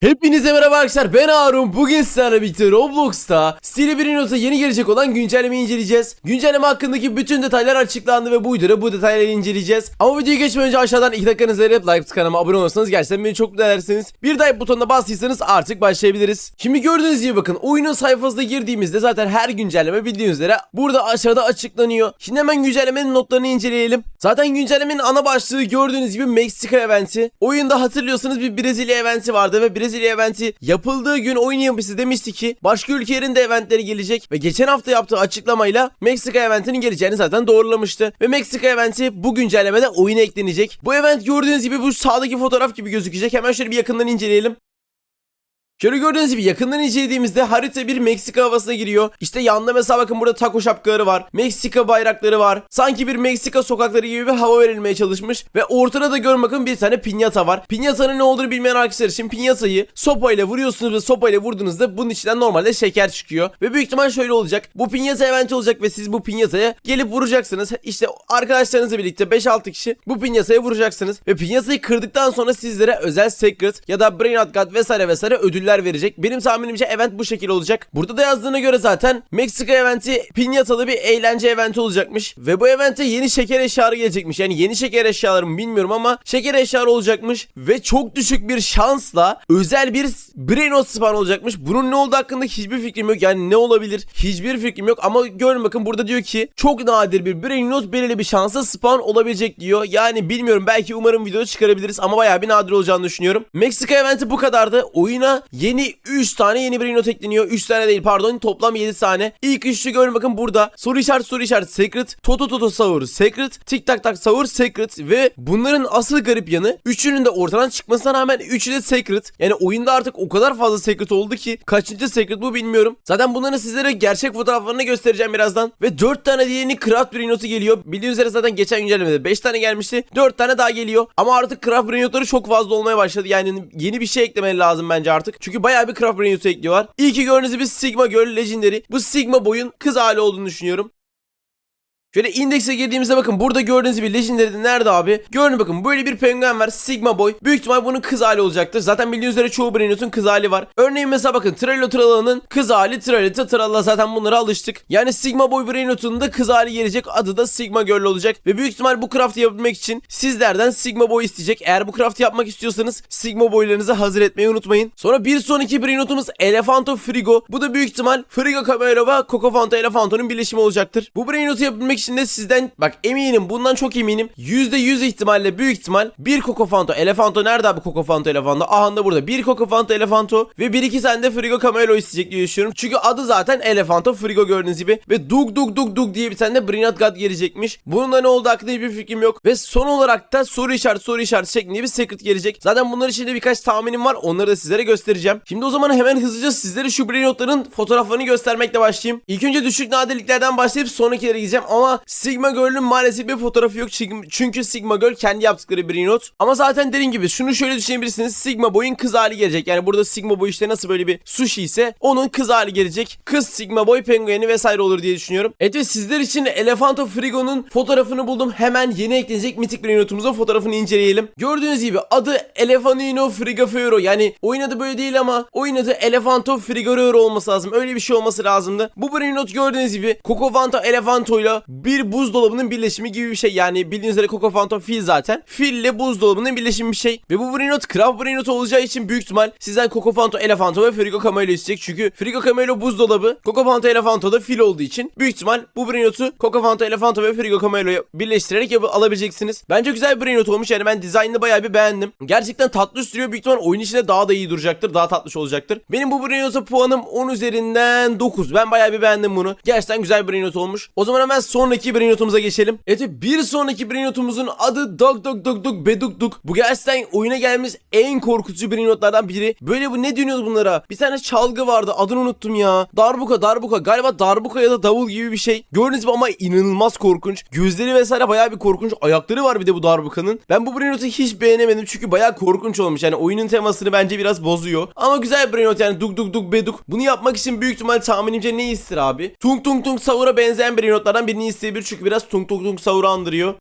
Hepinize merhaba arkadaşlar ben Harun. Bugün sizlerle birlikte Roblox'ta Stili bir nota yeni gelecek olan güncellemeyi inceleyeceğiz. Güncelleme hakkındaki bütün detaylar açıklandı ve bu videoda bu detayları inceleyeceğiz. Ama videoyu geçmeden önce aşağıdan 2 dakikanızı verip like kanalıma abone olursanız gerçekten beni çok mutlu edersiniz. Bir like butonuna bastıysanız artık başlayabiliriz. Şimdi gördüğünüz gibi bakın oyunun sayfasına girdiğimizde zaten her güncelleme bildiğiniz üzere burada aşağıda açıklanıyor. Şimdi hemen güncellemenin notlarını inceleyelim. Zaten güncellemenin ana başlığı gördüğünüz gibi Meksika eventi. Oyunda hatırlıyorsanız bir Brezilya eventi vardı ve Brezilya eventi yapıldığı gün oyun yapıcısı demişti ki başka ülkelerin de eventleri gelecek ve geçen hafta yaptığı açıklamayla Meksika eventinin geleceğini zaten doğrulamıştı. Ve Meksika eventi bu güncellemede oyuna eklenecek. Bu event gördüğünüz gibi bu sağdaki fotoğraf gibi gözükecek. Hemen şöyle bir yakından inceleyelim. Şöyle gördüğünüz gibi yakından incelediğimizde harita bir Meksika havasına giriyor. İşte yanında mesela bakın burada taco şapkaları var. Meksika bayrakları var. Sanki bir Meksika sokakları gibi bir hava verilmeye çalışmış. Ve ortada da görün bakın bir tane pinyata var. Pinyatanın ne olduğunu bilmeyen arkadaşlar için pinyatayı sopayla vuruyorsunuz ve sopayla vurduğunuzda bunun içinden normalde şeker çıkıyor. Ve büyük ihtimal şöyle olacak. Bu pinyata eventi olacak ve siz bu pinyataya gelip vuracaksınız. İşte arkadaşlarınızla birlikte 5-6 kişi bu pinyataya vuracaksınız. Ve pinyatayı kırdıktan sonra sizlere özel secret ya da brain out god vesaire vesaire ödüller verecek. Benim tahminimce event bu şekilde olacak. Burada da yazdığına göre zaten Meksika eventi pinyatalı bir eğlence eventi olacakmış. Ve bu evente yeni şeker eşyaları gelecekmiş. Yani yeni şeker eşyaları mı bilmiyorum ama şeker eşyaları olacakmış. Ve çok düşük bir şansla özel bir Brainot spawn olacakmış. Bunun ne olduğu hakkında hiçbir fikrim yok. Yani ne olabilir? Hiçbir fikrim yok. Ama görün bakın burada diyor ki çok nadir bir Brainot belirli bir şansla spawn olabilecek diyor. Yani bilmiyorum belki umarım video çıkarabiliriz ama bayağı bir nadir olacağını düşünüyorum. Meksika eventi bu kadardı. Oyuna yeni 3 tane yeni Brainot ekleniyor. 3 tane değil pardon toplam 7 tane. İlk üçlü görün bakın burada. Soru işaret soru işaret secret. Toto Toto Sahur secret. Tik tak tak Sahur secret. Ve bunların asıl garip yanı üçünün de ortadan çıkmasına rağmen üçü de secret. Yani oyunda artık o kadar fazla secret oldu ki kaçıncı secret bu bilmiyorum. Zaten bunların sizlere gerçek fotoğraflarını göstereceğim birazdan. Ve 4 tane de yeni Craft Brainot'u geliyor. Bildiğiniz üzere zaten geçen güncellemede 5 tane gelmişti. 4 tane daha geliyor. Ama artık Craft Brainot'ları çok fazla olmaya başladı. Yani yeni bir şey eklemeli lazım bence artık. Çünkü bayağı bir Craft Brainot'u ekliyorlar. İyi ki gördüğünüz gibi Sigma Girl Legendary. Bu Sigma boyun kız hali olduğunu düşünüyorum. Şöyle indekse girdiğimizde bakın burada gördüğünüz gibi Legendary'de nerede abi? Görün bakın böyle bir penguen var Sigma Boy. Büyük ihtimal bunun kız hali olacaktır. Zaten bildiğiniz üzere çoğu Brainot'un kız hali var. Örneğin mesela bakın Trello Tralla'nın kız hali Tralita Tralla zaten bunlara alıştık. Yani Sigma Boy Brainot'un da kız hali gelecek. Adı da Sigma Girl olacak. Ve büyük ihtimal bu craft'ı yapabilmek için sizlerden Sigma Boy isteyecek. Eğer bu craft'ı yapmak istiyorsanız Sigma Boy'larınızı hazır etmeyi unutmayın. Sonra bir sonraki Brainot'umuz Elefanto Frigo. Bu da büyük ihtimal Frigo Camaro ve Coco Fanta Elefanto'nun birleşimi olacaktır. Bu Brainot'u yapabilmek için de sizden bak eminim bundan çok eminim. %100 ihtimalle büyük ihtimal bir Coco Fanta Elefanto nerede abi Coco Fanta Elefanto? Aha da burada. Bir Coco Fanta Elefanto ve bir iki tane de Frigo Camaro isteyecek diye düşünüyorum. Çünkü adı zaten Elefanto Frigo gördüğünüz gibi. Ve Dug Dug Dug Dug diye bir tane de Brinat God gelecekmiş. Bunun da ne olduğu hakkında hiçbir fikrim yok. Ve son olarak da soru işareti soru işareti şeklinde bir secret gelecek. Zaten bunlar için de birkaç tahminim var. Onları da sizlere göstereceğim. Şimdi o zaman hemen hızlıca sizlere şu Brinot'ların fotoğraflarını göstermekle başlayayım. İlk önce düşük nadirliklerden başlayıp sonrakilere gideceğim ama Sigma Girl'ün maalesef bir fotoğrafı yok çünkü- Sigma Girl kendi yaptıkları bir not. Ama zaten dediğim gibi şunu şöyle düşünebilirsiniz. Sigma Boy'un kız hali gelecek. Yani burada Sigma Boy işte nasıl böyle bir sushi ise onun kız hali gelecek. Kız Sigma Boy pengueni vesaire olur diye düşünüyorum. Evet ve sizler için Elefanto Frigo'nun fotoğrafını buldum. Hemen yeni eklenecek mitik bir notumuzun fotoğrafını inceleyelim. Gördüğünüz gibi adı Elefanino Frigafero. Yani oyun adı böyle değil ama oyun adı Elefanto Frigorero olması lazım. Öyle bir şey olması lazımdı. Bu Brainot gördüğünüz gibi Coco Fanta Elefanto ile bir buzdolabının birleşimi gibi bir şey. Yani bildiğiniz üzere Coco Fanta fil zaten. Fil ile buzdolabının birleşimi bir şey. Ve bu Brainot Craft Brainot olacağı için büyük ihtimal sizden Coco Fanta Elefanto ve Frigo Camelo isteyecek. Çünkü Frigo Camelo buzdolabı, Coco Fanta Elefanto da fil olduğu için büyük ihtimal bu Brainot'u Coco Fanta Elefanto ve Frigo Camelo'ya birleştirerek yapı alabileceksiniz. Bence güzel bir Brainot olmuş. Yani ben dizaynını bayağı bir beğendim. Gerçekten tatlı duruyor. Büyük ihtimal oyun içinde daha da iyi duracaktır. Daha tatlış olacaktır. Benim bu Brainot'a puanım 10 üzerinden 9. Ben bayağı bir beğendim bunu. Gerçekten güzel bir Brainot olmuş. O zaman hemen sonraki Brainot'umuza geçelim. Evet bir sonraki Brainot'umuzun adı Dog Dog Dog Dog Beduk Duk. Bu gerçekten oyuna gelmiş en korkutucu Brainot'lardan biri. Böyle bu ne dönüyordu bunlara? Bir tane çalgı vardı. Adını unuttum ya. Darbuka Darbuka. Galiba Darbuka ya da davul gibi bir şey. Gördüğünüz gibi ama inanılmaz korkunç. Gözleri vesaire bayağı bir korkunç. Ayakları var bir de bu Darbuka'nın. Ben bu Brainot'u hiç beğenemedim çünkü bayağı korkunç olmuş. Yani oyunun temasını bence biraz bozuyor. Ama güzel bir Brainot yani duk duk duk beduk. Bunu yapmak için büyük ihtimal tahminimce ne ister abi? Tung Tung Tung Savur'a benzeyen Brainot'lardan birini isteyebilir çünkü biraz Tung Tung Tung Savur'u andırıyor.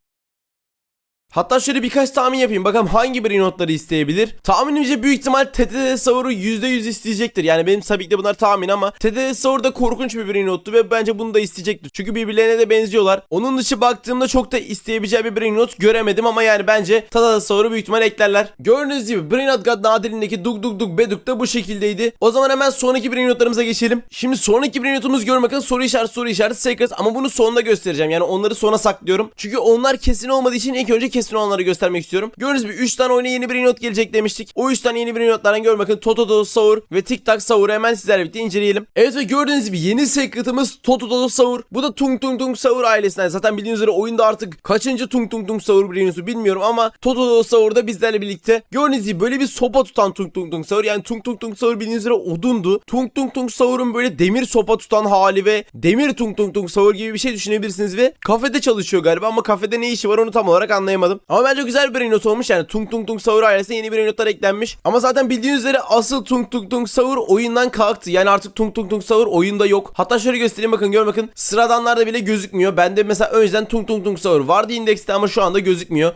Hatta şöyle birkaç tahmin yapayım. Bakalım hangi brain notları isteyebilir. Tahminimce büyük ihtimal TTT Savur'u %100 isteyecektir. Yani benim tabii ki de bunlar tahmin ama TTT Savur da korkunç bir brain nottu ve bence bunu da isteyecektir. Çünkü birbirlerine de benziyorlar. Onun dışı baktığımda çok da isteyebileceği bir brain not göremedim ama yani bence TTT Savur'u büyük ihtimal eklerler. Gördüğünüz gibi Brain God nadirindeki Dug Dug Dug Beduk da bu şekildeydi. O zaman hemen sonraki brain notlarımıza geçelim. Şimdi sonraki brain notumuz görmek bakın soru işareti soru işareti secret ama bunu sonunda göstereceğim. Yani onları sona saklıyorum. Çünkü onlar kesin olmadığı için ilk önce kesin olanları göstermek istiyorum. Gördüğünüz gibi 3 tane oyuna yeni brain not gelecek demiştik. O 3 tane yeni brain notlardan gör bakın Totodo Saur ve Tic Tac Saur'u hemen sizlerle birlikte inceleyelim. Evet ve gördüğünüz gibi yeni secret'ımız Totodo Saur. Bu da Tung Tung Tung Saur ailesinden. Zaten bildiğiniz üzere oyunda artık kaçıncı Tung Tung Tung Saur brain notu bilmiyorum ama Totodo Saur da bizlerle birlikte. Gördüğünüz gibi böyle bir sopa tutan Tung Tung Tung Saur. Yani Tung Tung Tung Saur bildiğiniz üzere odundu. Tung Tung Tung Saur'un böyle demir sopa tutan hali ve demir Tung Tung Tung Saur gibi bir şey düşünebilirsiniz ve kafede çalışıyor galiba ama kafede ne işi var onu tam olarak anlayamadım. Ama bence güzel bir brain not olmuş yani Tung Tung Tung Saur ailesine yeni brain notlar eklenmiş. Ama zaten bildiğiniz üzere asıl Tung Tung Tung Saur oyundan kalktı. Yani artık Tung Tung Tung Saur oyunda yok. Hatta şöyle göstereyim bakın gör bakın. Sıradanlarda bile gözükmüyor. Bende mesela önceden Tung Tung Tung Saur vardı indekste ama şu anda gözükmüyor.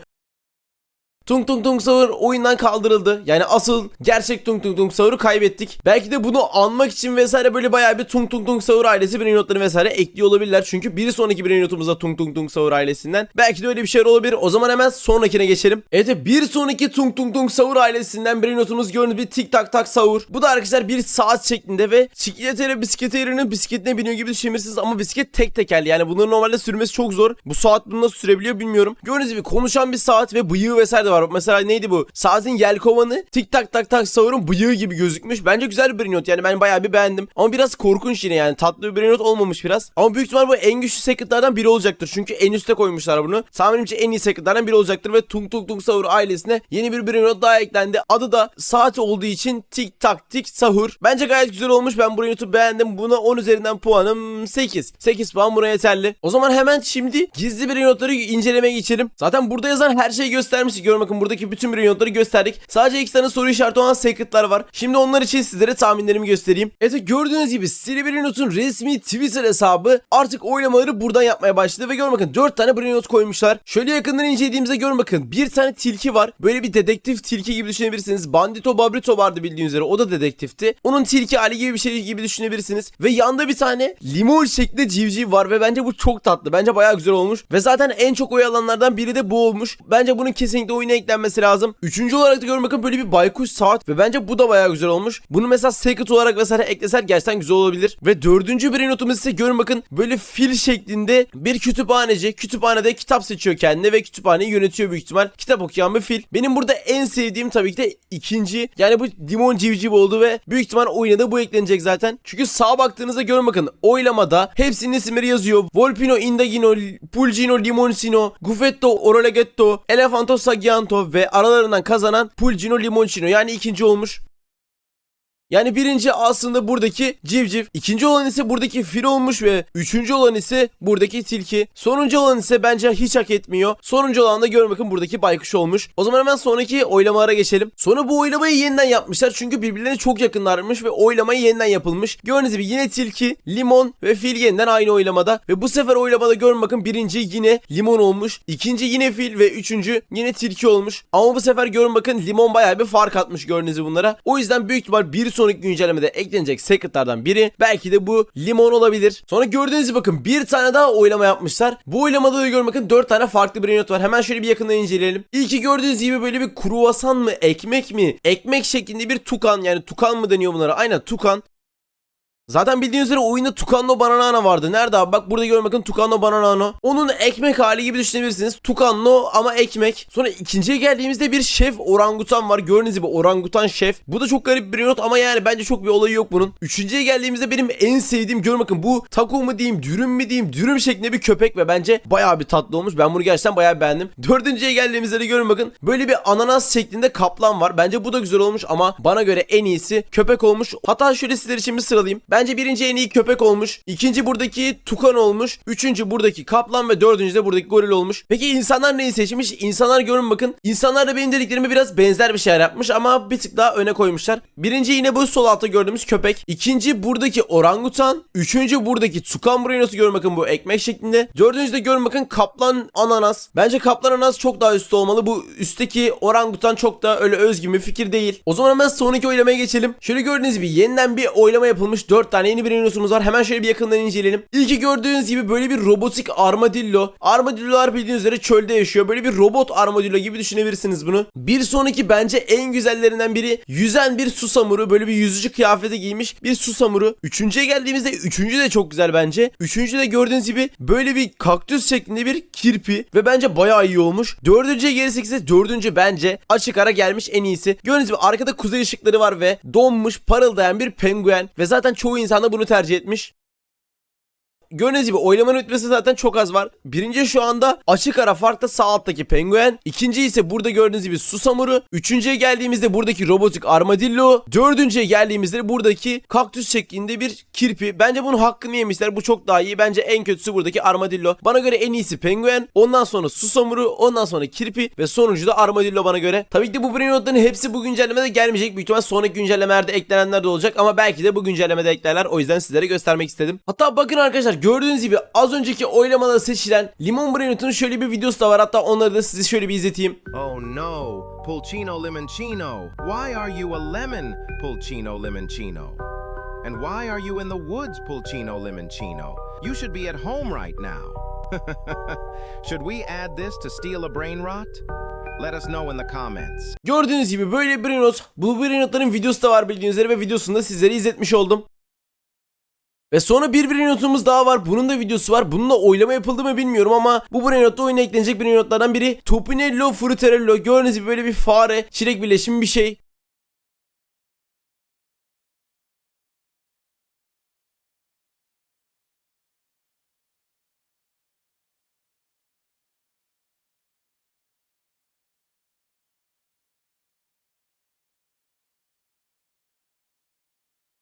Tung Tung Tung Saur oyundan kaldırıldı. Yani asıl gerçek Tung Tung Tung Saur'u kaybettik. Belki de bunu anmak için vesaire böyle bayağı bir Tung Tung Tung Saur ailesi brain notları vesaire ekliyor olabilirler. Çünkü bir sonraki brain notumuzda Tung Tung Tung Saur ailesinden. Belki de öyle bir şeyler olabilir. O zaman hemen sonrakine geçelim. Evet bir sonraki Tung Tung Tung Saur ailesinden brain notumuz gördüğünüz bir Tik Tak Tak Saur. Bu da arkadaşlar bir saat şeklinde ve çikletere bisiklet yerine bisikletine biniyor gibi düşünebilirsiniz ama bisiklet tek tekerli. Yani bunları normalde sürmesi çok zor. Bu saat bunu nasıl sürebiliyor bilmiyorum. Gördüğünüz gibi konuşan bir saat ve bıyığı vesaire de var. Mesela neydi bu? Saatin yelkovanı tik tak tak tak Saur'un bıyığı gibi gözükmüş. Bence güzel bir brain not. Yani ben bayağı bir beğendim. Ama biraz korkunç yine yani. Tatlı bir brain not olmamış biraz. Ama büyük ihtimal bu en güçlü secretlardan biri olacaktır. Çünkü en üste koymuşlar bunu. Tahminimce en iyi secretlardan biri olacaktır ve Tung Tung Tung Saur ailesine yeni bir brain not daha eklendi. Adı da saat olduğu için tik tak tik sahur. Bence gayet güzel olmuş. Ben brain notu beğendim. Buna 10 üzerinden puanım 8. 8 puan buna yeterli. O zaman hemen şimdi gizli brain notları incelemeye geçelim. Zaten burada yazan her şeyi göstermiş. Görün bakın buradaki bütün brain notları gösterdik. Sadece iki tane soru işareti olan secretlar var. Şimdi onlar için sizlere tahminlerimi göstereyim. Evet gördüğünüz gibi Siri brain notun resmi Twitter hesabı artık oylamaları buradan yapmaya başladı ve görün bakın 4 tane brain not koymuşlar. Şöyle yakından incelediğimizde görün bakın bir tane tilki var. Böyle bir dedektif tilki gibi düşünebilirsiniz. Bandito Babrito vardı bildiğiniz üzere o da dedektifti. Onun tilki hali gibi bir şey gibi düşünebilirsiniz. Ve yanda bir tane limon şeklinde civciv var ve bence bu çok tatlı. Bence bayağı güzel olmuş. Ve zaten en çok oy alanlardan biri de bu olmuş. Bence bunun kesinlikle oyuna eklenmesi lazım. Üçüncü olarak da görün bakın böyle bir baykuş saat ve bence bu da bayağı güzel olmuş. Bunu mesela secret olarak vesaire ekleser gerçekten güzel olabilir. Ve dördüncü bir notumuz ise görün bakın böyle fil şeklinde bir kütüphaneci. Kütüphanede kitap seçiyor kendine ve kütüphaneyi yönetiyor büyük ihtimal. Kitap okuyan bir fil. Benim burada en sevdiğim tabii ki de ikinci. Yani bu limon civciv oldu ve büyük ihtimal oyuna da bu eklenecek zaten. Çünkü sağa baktığınızda görün bakın oylamada hepsinin isimleri yazıyor. Volpino, Indagino, Pulgino, Limoncino, Guffetto, Orolegetto, Elefanto, Sagianto ve aralarından kazanan Pulgino, Limoncino yani ikinci olmuş. Yani birinci aslında buradaki civciv. ikinci olan ise buradaki fil olmuş ve üçüncü olan ise buradaki tilki. Sonuncu olan ise bence hiç hak etmiyor. Sonuncu olan da görün bakın buradaki baykuş olmuş. O zaman hemen sonraki oylamalara geçelim. Sonra bu oylamayı yeniden yapmışlar çünkü birbirlerine çok yakınlarmış ve oylamayı yeniden yapılmış. Gördüğünüz gibi yine tilki, limon ve fil yeniden aynı oylamada. Ve bu sefer oylamada görün bakın birinci yine limon olmuş. ikinci yine fil ve üçüncü yine tilki olmuş. Ama bu sefer görün bakın limon bayağı bir fark atmış gördüğünüz bunlara. O yüzden büyük ihtimal bir sonraki güncellemede eklenecek secretlardan biri belki de bu limon olabilir. Sonra gördüğünüz gibi bakın bir tane daha oylama yapmışlar. Bu oylamada da görün bakın 4 tane farklı brain not var. Hemen şöyle bir yakından inceleyelim. İlki gördüğünüz gibi böyle bir kruvasan mı ekmek mi? Ekmek şeklinde bir tukan yani tukan mı deniyor bunlara? Aynen tukan. Zaten bildiğiniz üzere oyunda Tucanno Bananano vardı. Nerede abi? Bak burada görün bakın Tucanno Bananano. Onun ekmek hali gibi düşünebilirsiniz. Tucanno ama ekmek. Sonra ikinciye geldiğimizde bir şef orangutan var. Gördüğünüz gibi orangutan şef. Bu da çok garip bir not ama yani bence çok bir olayı yok bunun. Üçüncüye geldiğimizde benim en sevdiğim görün bakın bu taco mu diyeyim dürüm mü diyeyim dürüm şeklinde bir köpek ve bence bayağı bir tatlı olmuş. Ben bunu gerçekten bayağı beğendim. Dördüncüye geldiğimizde de görün bakın böyle bir ananas şeklinde kaplan var. Bence bu da güzel olmuş ama bana göre en iyisi köpek olmuş. Hatta şöyle sizler için bir sıralayayım. Ben Bence birinci en iyi köpek olmuş. ikinci buradaki tukan olmuş. Üçüncü buradaki kaplan ve dördüncü de buradaki goril olmuş. Peki insanlar neyi seçmiş? İnsanlar görün bakın. İnsanlar da benim dediklerime biraz benzer bir şeyler yapmış ama bir tık daha öne koymuşlar. Birinci yine bu sol altta gördüğümüz köpek. İkinci buradaki orangutan. Üçüncü buradaki tukan burinosu görün bakın bu ekmek şeklinde. Dördüncü de görün bakın kaplan ananas. Bence kaplan ananas çok daha üstte olmalı. Bu üstteki orangutan çok da öyle özgün bir fikir değil. O zaman hemen sonraki oylamaya geçelim. Şöyle gördüğünüz gibi yeniden bir oylama yapılmış. 4 tane yeni brinosumuz var. Hemen şöyle bir yakından inceleyelim. İlki gördüğünüz gibi böyle bir robotik armadillo. Armadillolar bildiğiniz üzere çölde yaşıyor. Böyle bir robot armadillo gibi düşünebilirsiniz bunu. Bir sonraki bence en güzellerinden biri yüzen bir susamuru. Böyle bir yüzücü kıyafeti giymiş bir susamuru. Üçüncüye geldiğimizde üçüncü de çok güzel bence. Üçüncü de gördüğünüz gibi böyle bir kaktüs şeklinde bir kirpi. Ve bence bayağı iyi olmuş. Dördüncüye gelirsek ise dördüncü bence açık ara gelmiş en iyisi. Gördüğünüz gibi arkada kuzey ışıkları var ve donmuş parıldayan bir penguen. Ve zaten çoğu insan da bunu tercih etmiş. Gördüğünüz gibi oylamanın bitmesi zaten çok az var. Birinci şu anda açık ara farkta sağ alttaki penguen. İkinci ise burada gördüğünüz gibi susamuru. Üçüncüye geldiğimizde buradaki robotik armadillo. Dördüncüye geldiğimizde buradaki kaktüs şeklinde bir kirpi. Bence bunun hakkını yemişler. Bu çok daha iyi. Bence en kötüsü buradaki armadillo. Bana göre en iyisi penguen. Ondan sonra susamuru. Ondan sonra kirpi. Ve sonuncu da armadillo bana göre. Tabii ki bu brainrotların hepsi bu güncellemede gelmeyecek. Büyük ihtimal sonraki güncellemelerde eklenenler de olacak. Ama belki de bu güncellemede eklerler. O yüzden sizlere göstermek istedim. Hatta bakın arkadaşlar gördüğünüz gibi az önceki oylamada seçilen Limon Brainrot'un şöyle bir videosu da var. Hatta onları da size şöyle bir izleteyim. Oh no, Pulcino Limoncino. Why are you a lemon, Pulcino Limoncino? And why are you in the woods, Pulcino Limoncino? You should be at home right now. should we add this to steal a brain rot? Let us know in the comments. Gördüğünüz gibi böyle Brainrot. Bu Brainrot'ların videosu da var bildiğiniz üzere ve videosunu da sizlere izletmiş oldum. Ve sonra bir Brainrot'umuz daha var. Bunun da videosu var. Bununla oylama yapıldı mı bilmiyorum ama bu Brainrot'ta oyuna eklenecek Brainrot'lardan biri Topinello Frutarello. Gördüğünüz gibi böyle bir fare, çilek birleşimi bir şey.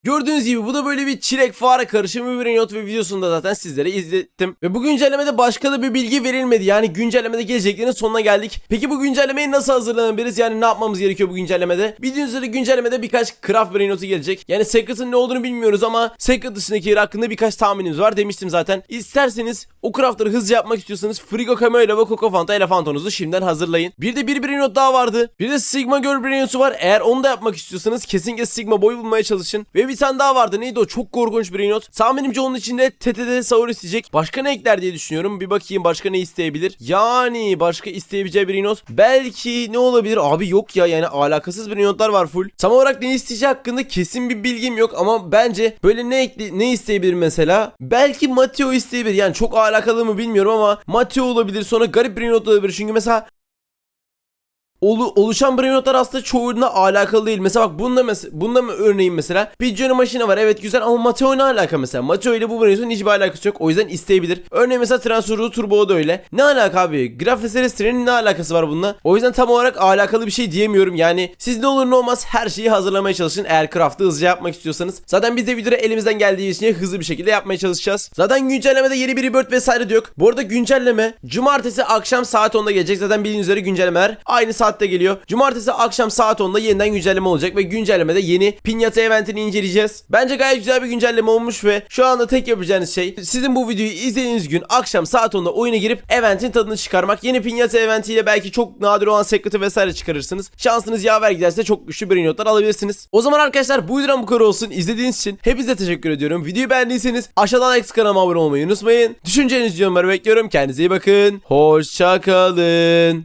Gördüğünüz gibi bu da böyle bir çilek fare karışımı bir Brainrot ve videosunu da zaten sizlere izlettim. Ve bu güncellemede başka da bir bilgi verilmedi. Yani güncellemede geleceklerin sonuna geldik. Peki bu güncellemeye nasıl hazırlanabiliriz? Yani ne yapmamız gerekiyor bu güncellemede? Bildiğiniz üzere güncellemede birkaç craft Brainrot'u gelecek. Yani Secret'ın ne olduğunu bilmiyoruz ama Secret dışındakileri hakkında birkaç tahminimiz var demiştim zaten. İsterseniz o craftları hızlı yapmak istiyorsanız Frigo Cameo ve Coco Fanta elefantonuzu şimdiden hazırlayın. Bir de bir Brainrot daha vardı. Bir de Sigma Girl Brainrot'u var. Eğer onu da yapmak istiyorsanız kesinlikle Sigma boy bulmaya çalışın. Ve bir tane daha vardı. Neydi o? Çok korkunç bir Brainrot. Tahminimce onun içinde TTT Saur isteyecek. Başka ne ekler diye düşünüyorum. Bir bakayım başka ne isteyebilir. Yani başka isteyebileceği Brainrot. Belki ne olabilir? Abi yok ya yani alakasız Brainrotlar var full. Tam olarak ne isteyeceği hakkında kesin bir bilgim yok ama bence böyle ne ekli ne isteyebilir mesela? Belki Mateo isteyebilir. Yani çok alakalı mı bilmiyorum ama Mateo olabilir. Sonra garip Brainrot olabilir. Çünkü mesela Olu, oluşan brainrotlar aslında çoğuna alakalı değil. Mesela bak bunda mes bunda mı örneğin mesela Pigeon'un maşine var evet güzel ama Mateo ne alaka mesela? Mateo ile bu brainrotun hiçbir alakası yok. O yüzden isteyebilir. Örneğin mesela Transferu Turbo da öyle. Ne alaka abi? Graf Celestine'in ne alakası var bununla? O yüzden tam olarak alakalı bir şey diyemiyorum. Yani siz ne olur ne olmaz her şeyi hazırlamaya çalışın. Eğer craft'ı hızlıca yapmak istiyorsanız. Zaten biz de videoda elimizden geldiği için hızlı bir şekilde yapmaya çalışacağız. Zaten güncellemede yeni bir rebirth vesaire de yok. Bu arada güncelleme cumartesi akşam saat 10'da gelecek. Zaten bildiğiniz üzere güncellemeler aynı saatte geliyor. Cumartesi akşam saat 10'da yeniden güncelleme olacak ve güncellemede yeni Pinyata eventini inceleyeceğiz. Bence gayet güzel bir güncelleme olmuş ve şu anda tek yapacağınız şey sizin bu videoyu izlediğiniz gün akşam saat 10'da oyuna girip eventin tadını çıkarmak. Yeni Pinyata eventiyle belki çok nadir olan secret'ı vesaire çıkarırsınız. Şansınız yaver giderse çok güçlü brain notlar alabilirsiniz. O zaman arkadaşlar bu videodan bu kadar olsun. İzlediğiniz için hepinize teşekkür ediyorum. Videoyu beğendiyseniz aşağıdan X kanalıma abone olmayı unutmayın. Düşüncelerinizi yorumlara bekliyorum. Kendinize iyi bakın. Hoşçakalın.